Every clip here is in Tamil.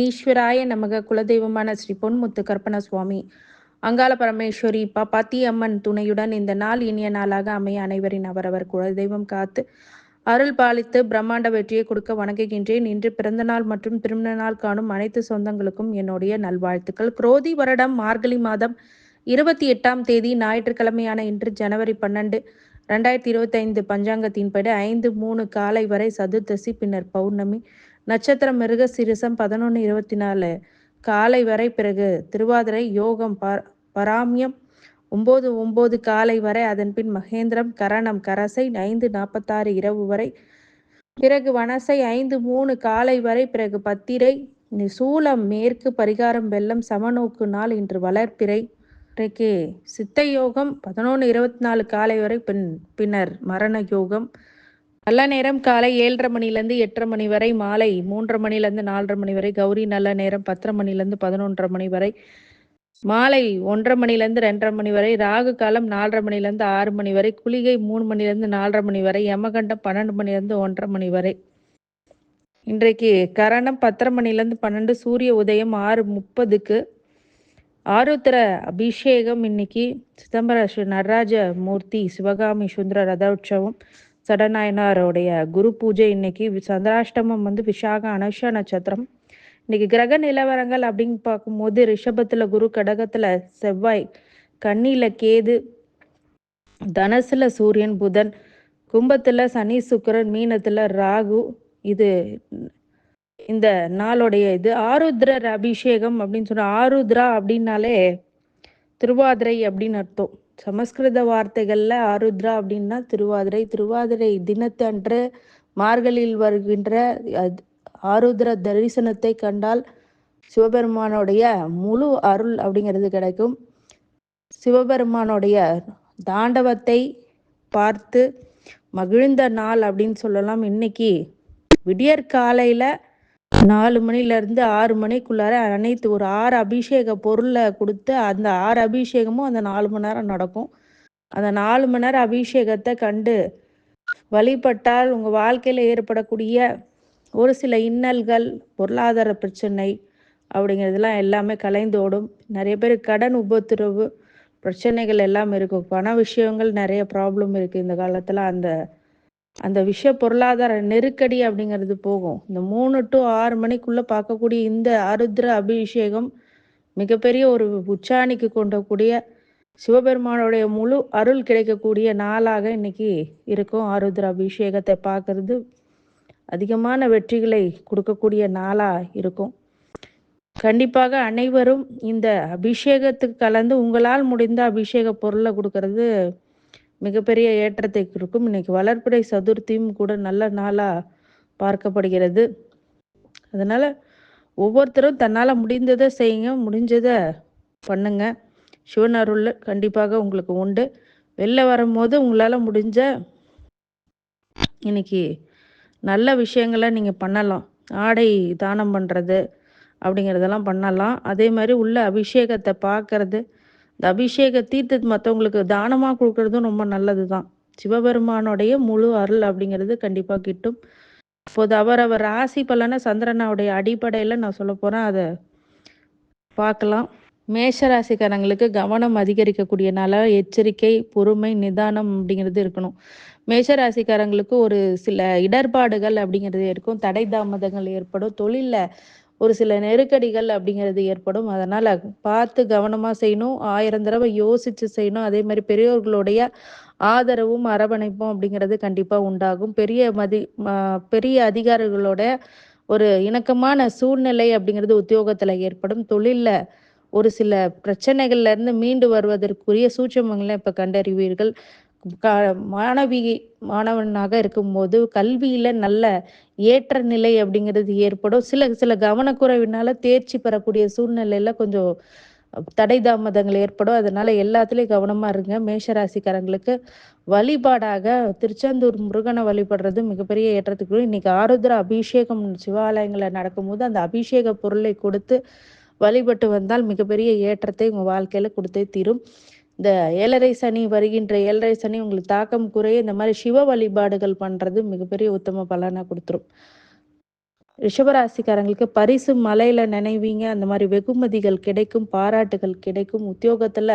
விக்னேஸ்வராய நமக குலதெய்வமான ஸ்ரீ பொன்முத்து கற்பன சுவாமி அங்காள பரமேஸ்வரி பாப்பாத்தி அம்மன் துணையுடன் இந்த நாள் இனிய நாளாக அமைய அனைவரின் அவரவர் குலதெய்வம் காத்து அருள் பாலித்து பிரம்மாண்ட வெற்றியை கொடுக்க வணங்குகின்றேன். இன்று பிறந்த நாள் மற்றும் திருமண நாள் காணும் அனைத்து சொந்தங்களுக்கும் என்னுடைய நல்வாழ்த்துக்கள். குரோதி வருடம் மார்கழி மாதம் இருபத்தி எட்டாம் தேதி ஞாயிற்றுக்கிழமையான இன்று ஜனவரி பன்னெண்டு ரெண்டாயிரத்தி இருபத்தைந்து பஞ்சாங்கத்தின்படி ஐந்து மூணு காலை வரை சதுர்தசி பின்னர் பௌர்ணமி நட்சத்திரம் மிருக சிறுசம் பதினொன்று இருபத்தி நாலு. காலை வரை பிறகு திருவாதிரை யோகம் பராமியம் ஒம்பது ஒம்பது காலை வரை அதன் பின் மகேந்திரம் கரணம் கரசை ஐந்து நாற்பத்தாறு இரவு வரை. பிறகு வனசை ஐந்து மூணு காலை வரை பிறகு பத்திரை சூலம் மேற்கு பரிகாரம் வெள்ளம் சமநோக்கு நாள் இன்று வளர்ப்பிறை இன்றைக்கு சித்த யோகம் பதினொன்று இருபத்தி நாலு காலை வரை பின் பின்னர் மரண யோகம். நல்ல நேரம் காலை ஏழரை மணிலேருந்து எட்டரை மணி வரை மாலை மூன்றரை மணிலேருந்து நாலரை மணி வரை கௌரி நல்ல நேரம் பத்தரை மணிலேருந்து பதினொன்றரை மணி வரை மாலை ஒன்றரை மணிலேருந்து ரெண்டரை மணி வரை ராகு காலம் நாலரை மணிலேருந்து ஆறு மணி வரை குளிகை மூணு மணிலேருந்து நாலரை மணி வரை யமகண்டம் பன்னெண்டு மணிலேருந்து ஒன்றரை மணி வரை. இன்றைக்கு கரணம் பத்தரை மணிலேருந்து பன்னெண்டு சூரிய உதயம் ஆறு முப்பதுக்கு ஆருத்ர அபிஷேகம் இன்னைக்கு. சிதம்பர ஸ்ரீ நடராஜ மூர்த்தி சிவகாமி சுந்தர ரத உற்சவம் சடநாயனாரோடைய குரு பூஜை இன்னைக்கு சந்திராஷ்டமம் வந்து விசாக அனுஷ நட்சத்திரம். இன்னைக்கு கிரக நிலவரங்கள் அப்படின்னு பார்க்கும்போது ரிஷபத்துல குரு கடகத்துல செவ்வாய் கண்ணில கேது தனசுல சூரியன் புதன் கும்பத்துல சனி சுக்கரன் மீனத்துல ராகு. இது இந்த நாளுடைய இது ஆருத்ரர் அபிஷேகம் அப்படின்னு சொன்ன ஆருத்ரா அப்படின்னாலே திருவாதிரை அப்படின்னு அர்த்தம். சமஸ்கிருத வார்த்தைகளில் ஆருத்ரா அப்படின்னா திருவாதிரை. திருவாதிரை தினத்தன்று மார்கழியில் வருகின்ற ஆருத்ர தரிசனத்தை கண்டால் சிவபெருமானுடைய முழு அருள் அப்படிங்கிறது கிடைக்கும். சிவபெருமானுடைய தாண்டவத்தை பார்த்து மகிழ்ந்த நாள் அப்படின்னு சொல்லலாம். இன்னைக்கு விடியற்காலையில் நாலு மணிலேருந்து ஆறு மணிக்குள்ளார அனைத்து ஒரு ஆறு அபிஷேக பொருளை கொடுத்து அந்த ஆறு அபிஷேகமும் அந்த நாலு மணி நேரம் நடக்கும். அந்த நாலு மணி நேரம் அபிஷேகத்தை கண்டு வழிபட்டால் உங்கள் வாழ்க்கையில் ஏற்படக்கூடிய ஒரு சில இன்னல்கள் பொருளாதார பிரச்சனை அப்படிங்கிறதுலாம் எல்லாமே கலைந்தோடும் நிறைய பேர் கடன் உபத்திரவு பிரச்சனைகள் எல்லாம் இருக்கும். பண விஷயங்கள் நிறைய ப்ராப்ளம் இருக்குது இந்த காலத்தில். அந்த அந்த விஷ பொருளாதார நெருக்கடி அப்படிங்கிறது போகும். இந்த மூணு டு ஆறு மணிக்குள்ள பார்க்கக்கூடிய இந்த அருத்ர அபிஷேகம் மிகப்பெரிய ஒரு உச்சாணிக்கு கொண்டக்கூடிய சிவபெருமானுடைய முழு அருள் கிடைக்கக்கூடிய நாளாக இன்னைக்கு இருக்கும். ஆருத்ர அபிஷேகத்தை பார்க்கறது அதிகமான வெற்றிகளை கொடுக்கக்கூடிய நாளாக இருக்கும். கண்டிப்பாக அனைவரும் இந்த அபிஷேகத்துக்கு கலந்து உங்களால் முடிந்த அபிஷேக பொருளை கொடுக்கறது மிகப்பெரிய ஏற்றத்தை கொடுக்கும் இன்னைக்கு வளர்ப்பிறை சதுர்த்தியும் கூட நல்ல நாளாக பார்க்கப்படுகிறது. அதனால் ஒவ்வொருத்தரும் தன்னால் முடிந்ததை செய்யுங்க முடிஞ்சதை பண்ணுங்க. சிவன் அருள் கண்டிப்பாக உங்களுக்கு உண்டு. வெளில வரும்போது உங்களால் முடிஞ்ச இன்னைக்கு நல்ல விஷயங்களை நீங்கள் பண்ணலாம். ஆடை தானம் பண்ணுறது அப்படிங்கிறதெல்லாம் பண்ணலாம். அதே மாதிரி உள்ள அபிஷேகத்தை பார்க்கறது இந்த அபிஷேக தீர்த்தத்து மற்றவங்களுக்கு தானமாக கொடுக்கறதும் ரொம்ப நல்லது தான் சிவபெருமானுடைய முழு அருள் அப்படிங்கிறது கண்டிப்பாக கிட்டும். அப்போது அவர் அவர் ராசி பலனை சந்திரனாவுடைய அடிப்படையில் நான் சொல்ல போகிறேன் அதை பார்க்கலாம். மேஷராசிக்காரங்களுக்கு கவனம் அதிகரிக்கக்கூடிய நல எச்சரிக்கை பொறுமை நிதானம் அப்படிங்கிறது இருக்கணும். மேஷராசிக்காரங்களுக்கு ஒரு சில இடர்பாடுகள் அப்படிங்கிறது இருக்கும். தடை தாமதங்கள் ஏற்படும். தொழிலில் ஒரு சில நெருக்கடிகள் அப்படிங்கிறது ஏற்படும். அதனால் பார்த்து கவனமாக செய்யணும். ஆயிரம் தடவை யோசித்து செய்யணும். அதே மாதிரி பெரியோர்களுடைய ஆதரவும் அரவணைப்பும் அப்படிங்கிறது கண்டிப்பாக உண்டாகும். பெரிய மதி பெரிய அதிகாரிகளோட ஒரு இணக்கமான சூழ்நிலை அப்படிங்கிறது உத்தியோகத்தில் ஏற்படும். தொழிலில் ஒரு சில பிரச்சனைகள்லேருந்து மீண்டு வருவதற்குரிய சூட்சமங்களை இப்போ கண்டறிவீர்கள். மாணவி மாணவனாக இருக்கும்போது கல்வியில் நல்ல ஏற்ற நிலை அப்படிங்கிறது ஏற்படும். சில சில கவனக்குறைவினால தேர்ச்சி பெறக்கூடிய சூழ்நிலையில் கொஞ்சம் தடை தாமதங்கள் ஏற்படும். அதனால எல்லாத்துலேயும் கவனமாக இருங்க. மேஷராசிக்காரங்களுக்கு வழிபாடாக திருச்செந்தூர் முருகனை வழிபடுறது மிகப்பெரிய ஏற்றத்துக்கு இன்னைக்கு ஆருத்ர அபிஷேகம் சிவாலயங்களில் நடக்கும்போது அந்த அபிஷேக பொருளை கொடுத்து வழிபட்டு வந்தால் மிகப்பெரிய ஏற்றத்தை உங்கள் வாழ்க்கையில் கொடுத்தே தீரும். இந்த ஏழரை சனி வருகின்ற ஏழரை சனி உங்களுக்கு தாக்கம் குறைய இந்த மாதிரி சிவ வழிபாடுகள் பண்ணுறது மிகப்பெரிய உத்தம பலனா கொடுத்துரும். ரிஷபராசிக்காரங்களுக்கு பரிசு மலையில் நினைவீங்க. அந்த மாதிரி வெகுமதிகள் கிடைக்கும் பாராட்டுகள் கிடைக்கும். உத்தியோகத்தில்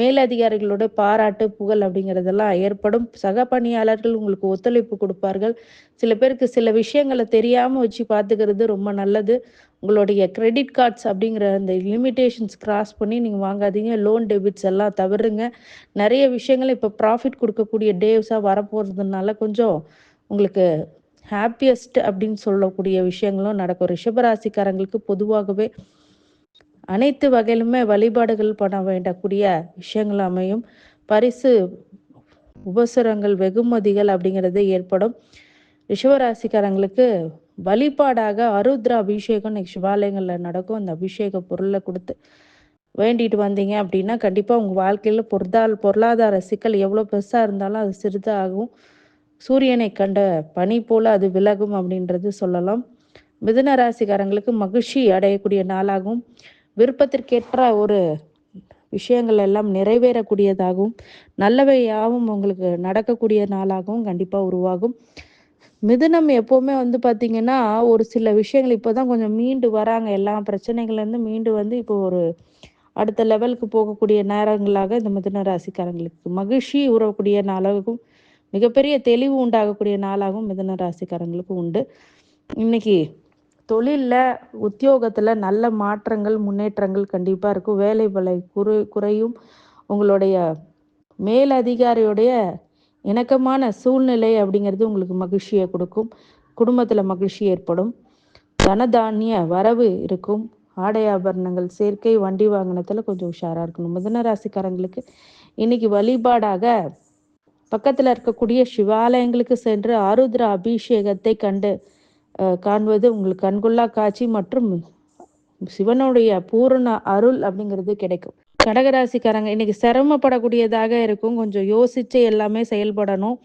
மேலதிகாரிகளோட பாராட்டு புகழ் அப்படிங்கிறதெல்லாம் ஏற்படும். சக பணியாளர்கள் உங்களுக்கு ஒத்துழைப்பு கொடுப்பார்கள். சில பேருக்கு சில விஷயங்களை தெரியாமல் வச்சு பார்த்துக்கிறது ரொம்ப நல்லது. உங்களுடைய கிரெடிட் கார்ட்ஸ் அப்படிங்கிற அந்த லிமிட்டேஷன்ஸ் கிராஸ் பண்ணி நீங்கள் வாங்காதீங்க. லோன் டெபிட்ஸ் எல்லாம் தவிருங்க நிறைய விஷயங்கள் இப்போ ப்ராஃபிட் கொடுக்கக்கூடிய டேவ்ஸாக வரப்போகிறதுனால கொஞ்சம் உங்களுக்கு ஹாப்பியஸ்ட் அப்படின்னு சொல்லக்கூடிய விஷயங்களும் நடக்கும். ரிஷபராசிக்காரங்களுக்கு பொதுவாகவே அனைத்து வகையிலுமே வழிபாடுகள் பண்ண வேண்டக்கூடிய விஷயங்கள் அமையும். பரிசு உபசரங்கள் வெகுமதிகள் அப்படிங்கிறது ஏற்படும். ரிஷவராசிக்காரங்களுக்கு வழிபாடாக அருத்ரா அபிஷேகம் நெக்ஸ்ட் சிவாலயங்களில் நடக்கும். அந்த அபிஷேக பொருளை கொடுத்து வேண்டிட்டு வந்தீங்க அப்படின்னா கண்டிப்பாக உங்கள் வாழ்க்கையில் பொருளாதார பொருளாதார சிக்கல் எவ்வளோ பெருசாக இருந்தாலும் அது சிறிதாகும். சூரியனை கண்ட பனி போல் அது விலகும் அப்படின்றது சொல்லலாம். மிதுன ராசிக்காரங்களுக்கு மகிழ்ச்சி அடையக்கூடிய நாளாகவும் விருப்பத்திற்கேற்ற ஒரு விஷயங்கள் எல்லாம் நிறைவேறக்கூடியதாகவும் நல்லவையாகவும் உங்களுக்கு நடக்கக்கூடிய நாளாகவும் கண்டிப்பாக உருவாகும். மிதுனம் எப்போவுமே வந்து பார்த்திங்கன்னா ஒரு சில விஷயங்கள் இப்போ தான் கொஞ்சம் மீண்டு வராங்க. எல்லா பிரச்சனைகள்லேருந்து மீண்டு வந்து இப்போ ஒரு அடுத்த லெவலுக்கு போகக்கூடிய நேரங்களாக இந்த மிதுன ராசிக்காரங்களுக்கு மகிழ்ச்சி உறவக்கூடிய நாளாகவும் மிகப்பெரிய தெளிவு உண்டாகக்கூடிய நாளாகவும் மிதுன ராசிக்காரங்களுக்கு உண்டு. இன்னைக்கு தொழிலில் உத்தியோகத்தில் நல்ல மாற்றங்கள் முன்னேற்றங்கள் கண்டிப்பாக இருக்கும். வேலை பலை குறை குறையும். உங்களுடைய மேலதிகாரியுடைய இணக்கமான சூழ்நிலை அப்படிங்கிறது உங்களுக்கு மகிழ்ச்சியை கொடுக்கும். குடும்பத்தில் மகிழ்ச்சி ஏற்படும். தனதானிய வரவு இருக்கும். ஆடை ஆபரணங்கள் சேர்க்கை வண்டி வாகனத்தில் கொஞ்சம் உஷாராக இருக்கணும். மிதன ராசிக்காரங்களுக்கு இன்னைக்கு வழிபாடாக பக்கத்தில் இருக்கக்கூடிய சிவாலயங்களுக்கு சென்று ஆருத்ர அபிஷேகத்தை கண்டு காண்பது உங்களுக்கு கண்கொள்ளா காட்சி மற்றும் சிவனுடைய பூரண அருள் அப்படிங்கிறது கிடைக்கும். கடகராசிக்காரங்க இன்னைக்கு சிரமப்படக்கூடியதாக இருக்கும். கொஞ்சம் யோசிச்சு எல்லாமே செயல்படணும்.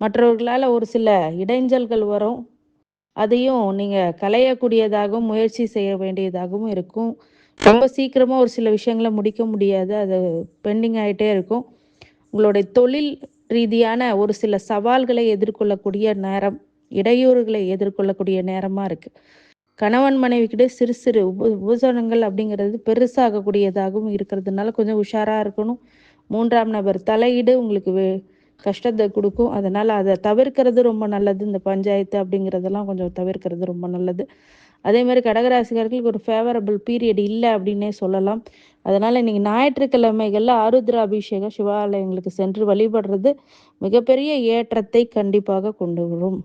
மற்றவர்களால் ஒரு சில இடைஞ்சல்கள் வரும். அதையும் நீங்கள் களையக்கூடியதாகவும் முயற்சி செய்ய வேண்டியதாகவும் இருக்கும். ரொம்ப சீக்கிரமாக ஒரு சில விஷயங்களை முடிக்க முடியாது. அது பெண்டிங் ஆகிட்டே இருக்கும். உங்களுடைய தொழில் ரீதியான ஒரு சில சவால்களை எதிர்கொள்ளக்கூடிய நேரம். இடையூறுகளை எதிர்கொள்ளக்கூடிய நேரமாக இருக்குது கணவன் மனைவிக்கிட்ட சிறு சிறு உப உபசரணங்கள் அப்படிங்கிறது பெருசாகக்கூடியதாகவும் இருக்கிறதுனால கொஞ்சம் உஷாராக இருக்கணும். மூன்றாம் நபர் தலையீடு உங்களுக்கு வே கஷ்டத்தை கொடுக்கும். அதனால் அதை தவிர்க்கிறது ரொம்ப நல்லது. இந்த பஞ்சாயத்து அப்படிங்கிறதெல்லாம் கொஞ்சம் தவிர்க்கிறது ரொம்ப நல்லது. அதே மாதிரி கடகராசிகார்களுக்கு ஒரு ஃபேவரபிள் பீரியட் இல்லை அப்படின்னே சொல்லலாம். அதனால் இன்றைக்கி ஞாயிற்றுக்கிழமைகளில் ஆருத்ரா அபிஷேகம் சிவாலயங்களுக்கு சென்று வழிபடுறது மிகப்பெரிய ஏற்றத்தை கண்டிப்பாக கொண்டு வரும்.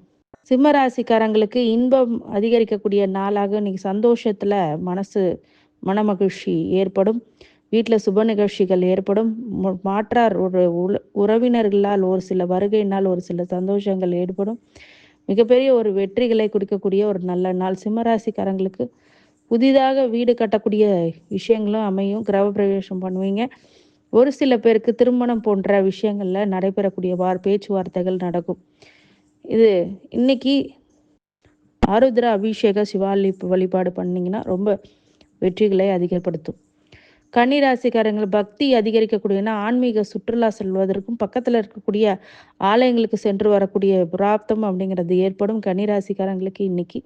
சிம்மராசிக்காரங்களுக்கு இன்பம் அதிகரிக்கக்கூடிய நாளாக இன்னைக்கு சந்தோஷத்தில் மனசு மனமகிழ்ச்சி ஏற்படும். வீட்டில் சுப நிகழ்ச்சிகள் ஏற்படும். மாற்றார் ஒரு உறவினர்களால் ஒரு சில வருகையினால் ஒரு சில சந்தோஷங்கள் ஏற்படும். மிகப்பெரிய ஒரு வெற்றிகளை கொடுக்கக்கூடிய ஒரு நல்ல நாள் சிம்மராசிக்காரங்களுக்கு. புதிதாக வீடு கட்டக்கூடிய விஷயங்களும் அமையும். கிரக பிரவேசம் பண்ணுவீங்க. ஒரு சில பேருக்கு திருமணம் போன்ற விஷயங்களில் நடைபெறக்கூடிய வார் பேச்சுவார்த்தைகள் நடக்கும். இது இன்னைக்கு ஆருத்ரா அபிஷேக சிவாலி வழிபாடு பண்ணிங்கன்னா ரொம்ப வெற்றிகளை அதிகப்படுத்தும். கன்னிராசிக்காரங்கள் பக்தி அதிகரிக்கக்கூடியனா ஆன்மீக சுற்றுலா செல்வதற்கும் பக்கத்தில் இருக்கக்கூடிய ஆலயங்களுக்கு சென்று வரக்கூடிய பிராப்தம் அப்படிங்கிறது ஏற்படும். கன்னிராசிக்காரங்களுக்கு இன்னைக்கு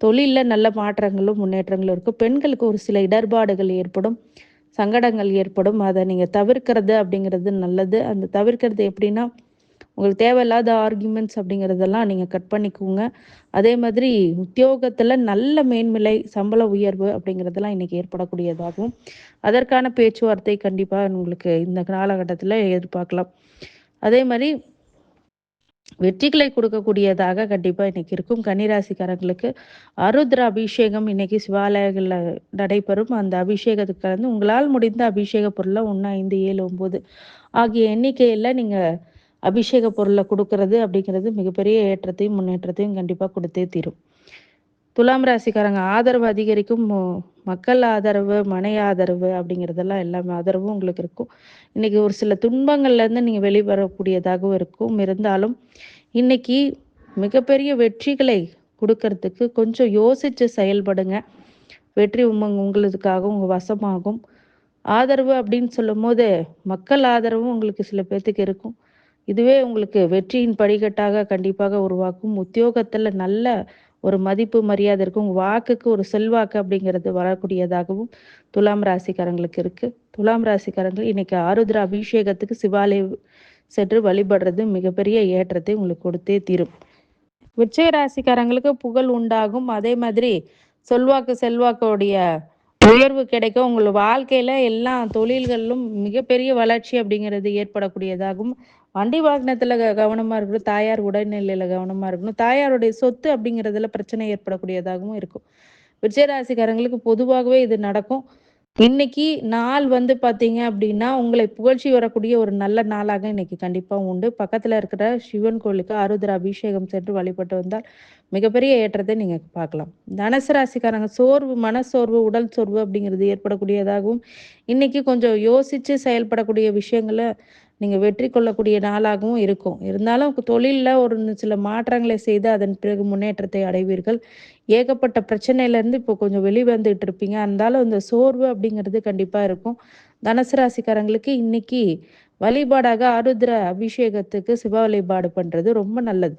தொழிலில் நல்ல மாற்றங்களும் முன்னேற்றங்களும் இருக்கும். பெண்களுக்கு ஒரு சில இடர்பாடுகள் ஏற்படும். சங்கடங்கள் ஏற்படும். அதை நீங்கள் தவிர்க்கிறது அப்படிங்கிறது நல்லது. அந்த தவிர்க்கிறது எப்படின்னா உங்களுக்கு தேவையில்லாத ஆர்குமெண்ட்ஸ் அப்படிங்கிறதெல்லாம் நீங்கள் கட் பண்ணிக்கோங்க. அதே மாதிரி உத்தியோகத்தில் நல்ல மேன்மிலை சம்பள உயர்வு அப்படிங்கிறதெல்லாம் இன்றைக்கி ஏற்படக்கூடியதாகும். அதற்கான பேச்சுவார்த்தை கண்டிப்பாக உங்களுக்கு இந்த காலகட்டத்தில் எதிர்பார்க்கலாம். அதே மாதிரி வெற்றிகளை கொடுக்கக்கூடியதாக கண்டிப்பாக இன்னைக்கு இருக்கும். கன்னிராசிக்காரங்களுக்கு அருத்ர அபிஷேகம் இன்னைக்கு சிவாலயங்களில் நடைபெறும். அந்த அபிஷேகத்துக்கு கலந்து உங்களால் முடிந்த அபிஷேக பொருளை ஒன்று ஐந்து ஏழு ஒம்பது ஆகிய எண்ணிக்கையில் நீங்கள் அபிஷேக பொருளை கொடுக்கறது அப்படிங்கிறது மிகப்பெரிய ஏற்றத்தையும் முன்னேற்றத்தையும் கண்டிப்பாக கொடுத்தே தீரும். துலாம் ராசிக்காரங்க ஆதரவு அதிகரிக்கும். மக்கள் ஆதரவு மனை ஆதரவு அப்படிங்கிறதெல்லாம் எல்லாமே ஆதரவும் உங்களுக்கு இருக்கும். இன்னைக்கு ஒரு சில துன்பங்கள்லேருந்து நீங்கள் வெளிவரக்கூடியதாகவும் இருக்கும். இருந்தாலும் இன்னைக்கு மிகப்பெரிய வெற்றிகளை கொடுக்கறதுக்கு கொஞ்சம் யோசித்து செயல்படுங்க. வெற்றி உங்களுக்காக உங்கள் வசமாகும். ஆதரவு அப்படின்னு சொல்லும் போது மக்கள் ஆதரவும் உங்களுக்கு சில பேர்த்துக்கு இருக்கும். இதுவே உங்களுக்கு வெற்றியின் படிக்கட்டாக கண்டிப்பாக உருவாக்கும். உத்தியோகத்தில் நல்ல ஒரு மதிப்பு மரியாதை இருக்கும் உங்கள் வாக்குக்கு ஒரு செல்வாக்கு அப்படிங்கிறது வரக்கூடியதாகவும் துலாம் ராசிக்காரங்களுக்கு இருக்குது துலாம் ராசிக்காரங்கள் இன்னைக்கு ஆருத்ர அபிஷேகத்துக்கு சிவாலயம் சென்று வழிபடுறது மிகப்பெரிய ஏற்றத்தை உங்களுக்கு கொடுத்தே தீரும். விருச்சிக ராசிக்காரங்களுக்கு புகழ் உண்டாகும். அதே மாதிரி சொல்வாக்கு செல்வாக்கோடைய உயர்வு கிடைக்கும் உங்கள் வாழ்க்கையில எல்லா தொழில்களிலும் மிகப்பெரிய வளர்ச்சி அப்படிங்கிறது ஏற்படக்கூடியதாகும் வண்டி வாகனத்தில் கவனமாக இருக்கணும். தாயார் உடல்நிலையில் கவனமாக இருக்கணும். தாயாருடைய சொத்து அப்படிங்கிறதுல பிரச்சனை ஏற்படக்கூடியதாகவும் இருக்கும். விஜயராசிக்காரங்களுக்கு பொதுவாகவே இது நடக்கும். இன்னைக்கு நாள் வந்து பார்த்தீங்க அப்படின்னா உங்களை புகழ்ச்சி வரக்கூடிய ஒரு நல்ல நாளாக இன்னைக்கு கண்டிப்பாக உண்டு. பக்கத்தில் இருக்கிற சிவன் கோயிலுக்கு ஆருத்ர அபிஷேகம் சென்று வழிபட்டு வந்தால் மிகப்பெரிய ஏற்றத்தை நீங்கள் பார்க்கலாம். தனுசு ராசிக்காரங்க சோர்வு மனசோர்வு உடல் சோர்வு அப்படிங்கிறது ஏற்படக்கூடியதாகவும் இன்னைக்கு கொஞ்சம் யோசிச்சு செயல்படக்கூடிய விஷயங்களை நீங்கள் வெற்றி கொள்ளக்கூடிய நாளாகவும் இருக்கும். இருந்தாலும் தொழிலில் ஒரு சில மாற்றங்களை செய்து அதன் பிறகு முன்னேற்றத்தை அடைவீர்கள். ஏகப்பட்ட பிரச்சனையிலேருந்து இப்போ கொஞ்சம் வெளிவந்துட்டு இருப்பீங்க. இருந்தாலும் இந்த சோர்வு அப்படிங்கிறது கண்டிப்பாக இருக்கும். தனுசு ராசிக்காரங்களுக்கு இன்னைக்கு வழிபாடாக ஆருத்ர அபிஷேகத்துக்கு சிவ வழிபாடு பண்ணுறது ரொம்ப நல்லது.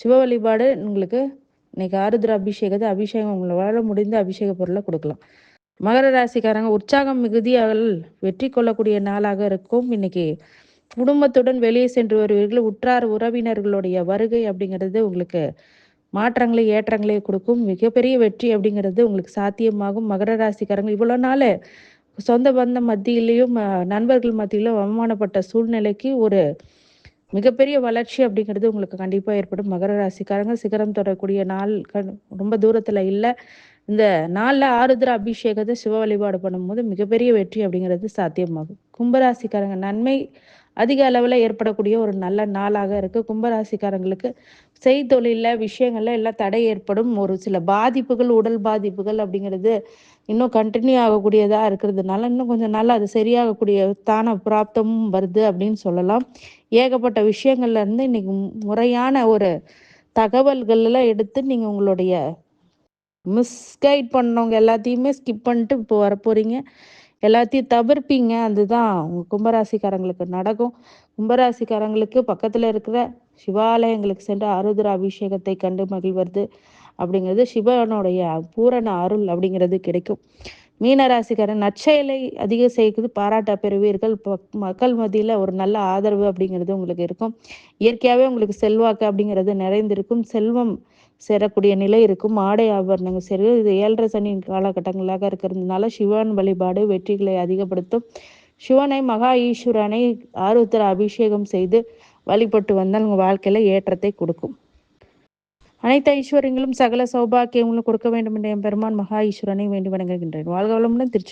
சிவ வழிபாடு உங்களுக்கு இன்னைக்கு ஆருத்ர அபிஷேகத்தை அபிஷேகம் உங்களால் முடிந்த அபிஷேக பொருளை கொடுக்கலாம். மகர ராசிக்காரங்க உற்சாகம் மிகுதியாக வெற்றி கொள்ளக்கூடிய நாளாக இருக்கும். இன்னைக்கு குடும்பத்துடன் வெளியே சென்று வருவீர்கள் உற்றார் உறவினர்களுடைய வருகை அப்படிங்கிறது உங்களுக்கு மாற்றங்களை ஏற்றங்களை கொடுக்கும். மிகப்பெரிய வெற்றி அப்படிங்கிறது உங்களுக்கு சாத்தியமாகும். மகர ராசிக்காரங்க இவ்வளோ நாள் சொந்த பந்த மத்தியிலையும் நண்பர்கள் மத்தியிலும் அவமானப்பட்ட சூழ்நிலைக்கு ஒரு மிகப்பெரிய வளர்ச்சி அப்படிங்கிறது உங்களுக்கு கண்டிப்பாக ஏற்படும். மகர ராசிக்காரங்க சிகரம் தொடரக்கூடிய நாள் கண்- ரொம்ப தூரத்தில் இல்லை. இந்த நாளில் ஆருத்ர அபிஷேகத்தை சிவ வழிபாடு பண்ணும்போது மிகப்பெரிய வெற்றி அப்படிங்கிறது சாத்தியமாகும். கும்பராசிக்காரங்க நன்மை அதிக அளவில் ஏற்படக்கூடிய ஒரு நல்ல நாளாக இருக்குது கும்பராசிக்காரங்களுக்கு செய்தொழிலில் விஷயங்களில் எல்லாம் தடை ஏற்படும். ஒரு சில பாதிப்புகள் உடல் பாதிப்புகள் அப்படிங்கிறது இன்னும் கண்டினியூ ஆகக்கூடியதாக இருக்கிறதுனால இன்னும் கொஞ்சம் நாள் அது சரியாகக்கூடிய தான பிராப்தமும் வருது அப்படின்னு சொல்லலாம். ஏகப்பட்ட விஷயங்கள்லேருந்து இன்றைக்கி இன்னைக்கு முறையான ஒரு தகவல்கள்லாம் எடுத்து நீங்கள் உங்களுடைய மிஸ்கைட் பண்ணவங்க எல்லாத்தையுமே ஸ்கிப் பண்ணிட்டு இப்போ வரப்போறீங்க. எல்லாத்தையும் தவிர்ப்பீங்க. அதுதான் உங்க கும்பராசிக்காரங்களுக்கு நடக்கும். கும்பராசிக்காரங்களுக்கு பக்கத்துல இருக்கிற சிவாலயங்களுக்கு சென்று ஆருத்ர அபிஷேகத்தை கண்டு மகிழ்வது அப்படிங்கிறது சிவனுடைய பூரண அருள் அப்படிங்கிறது கிடைக்கும். மீனராசிக்காரன் நற்செயலை அதிகம் செய்கிறது பாராட்ட பெறுவீர்கள். மக்கள் மத்தியில் ஒரு நல்ல ஆதரவு அப்படிங்கிறது உங்களுக்கு இருக்கும். இயற்கையாகவே உங்களுக்கு செல்வாக்கு அப்படிங்கிறது நிறைந்திருக்கும். செல்வம் சேரக்கூடிய நிலை இருக்கும். ஆடை ஆபரணங்கள் சரி இது ஏழரை சனி காலகட்டங்களாக இருக்கிறதுனால சிவன் வழிபாடு வெற்றிகளை அதிகப்படுத்தும். சிவனை மகா ஈஸ்வரனை ஆருத்ர அபிஷேகம் செய்து வழிபட்டு வந்தால் உங்கள் வாழ்க்கையில் ஏற்றத்தை கொடுக்கும். அனைத்து ஐஸ்வர்யங்களும் சகல சௌபாக்கியங்களும் கொடுக்க வேண்டும் என்ற என் பெருமான் மகா ஈஸ்வரனை வேண்டி வணங்குகின்றேன். வாழ்க வளமுடன் திருச்சி